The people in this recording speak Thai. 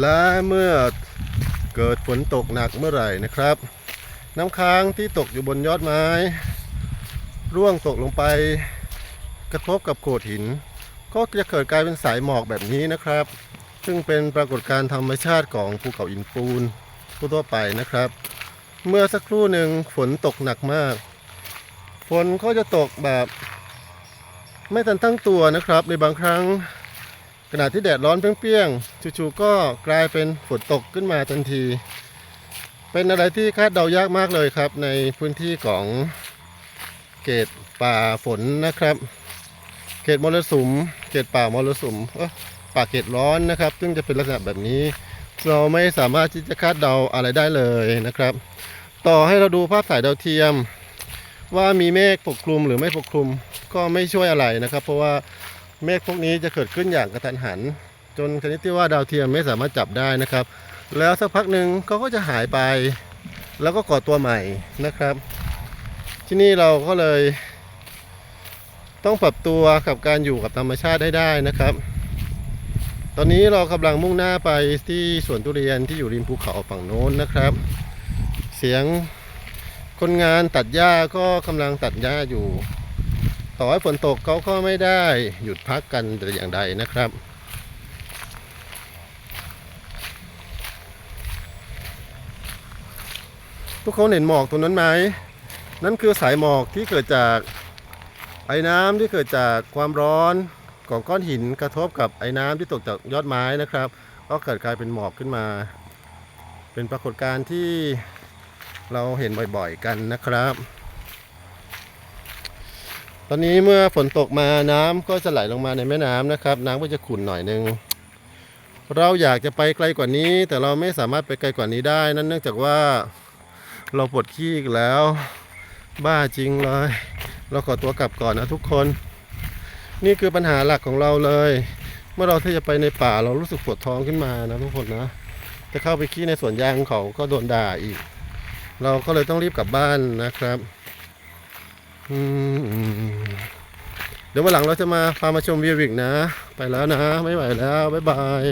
และเมื่อเกิดฝนตกหนักเมื่อไหร่นะครับ น้ำค้างที่ตกอยู่บนยอดไม้ ร่วงตกลงไป กระทบกับโขดหิน ก็จะเกิดกลายเป็นสายหมอกแบบนี้นะครับ ซึ่งเป็นปรากฏการณ์ธรรมชาติของภูเขาหินปูนทั่วไปนะครับ เมื่อสักครู่หนึ่งฝนตกหนักมาก ฝนก็จะตกแบบ ไม่ทันตั้งตัวนะครับในบางครั้ง ขณะที่แดดร้อนเปรี้ยงๆจู่ๆก็กลายเป็นฝนตกขึ้นมาทันที เป็นอะไรที่คาดเดายากมากเลยครับ ในพื้นที่ของเขตป่าฝนนะครับ เขตมรสุม เขตป่ามรสุมเออป่าเขตร้อนนะครับ ซึ่งจะเป็นลักษณะแบบนี้ เราไม่สามารถที่จะคาดเดาอะไรได้เลยนะครับ ต่อให้เราดูภาพถ่ายดาวเทียม ว่ามีเมฆปกคลุมหรือไม่ปกคลุมก็ไม่ช่วยอะไรนะครับ เพราะว่า เมฆพวกนี้จะเกิดขึ้นอย่างกระทันหัน จนชนิดที่ว่าดาวเทียมไม่สามารถจับได้นะครับ แล้วสักพักหนึ่งเขาก็จะหายไป แล้วก็ก่อตัวใหม่นะครับ ที่นี่เราก็เลย ต้องปรับตัวกับการอยู่กับธรรมชาติให้ได้นะครับ ตอนนี้เรากำลังมุ่งหน้าไปที่สวนทุเรียนที่อยู่ริมภูเขาฝั่งโน้นนะครับ เสียงคนงานตัดหญ้าก็กำลังตัดหญ้าอยู่ ต่อให้ฝนตกเขาก็ไม่ได้หยุดพักกันแต่อย่างใดนะครับ ทุกคนเห็นหมอกตรงนั้นไหม นั่นคือสายหมอกที่เกิดจากไอ้น้ำที่เกิดจากความร้อนของก้อนหินกระทบกับไอ้น้ำที่ตกจากยอดไม้นะครับ ก็เกิดกลายเป็นหมอกขึ้นมา เป็นปรากฏการณ์ที่เราเห็นบ่อยๆกันนะครับ ตอนนี้เมื่อฝนตกมาน้ำก็จะไหลลงมาในแม่น้ำนะครับ น้ำก็จะขุ่นหน่อยนึงเราอยากจะไปไกลกว่านี้ แต่เราไม่สามารถไปไกลกว่านี้ได้นั่นเนื่องจากว่าเราปวดขี้อีกแล้ว บ้าจริงเลย เราขอตัวกลับก่อนนะทุกคน นี่คือปัญหาหลักของเราเลย เมื่อเราที่จะไปในป่าเรารู้สึกปวดท้องขึ้นมานะทุกคนนะจะเข้าไปขี้ในสวนยางเขาก็โดนด่าอีก เราก็เลยต้องรีบกลับบ้านนะครับ เดี๋ยววันหลังเราจะมาพามาชมวิวอีกนะ ไปแล้วนะ ไม่ไหวแล้ว บ๊ายบาย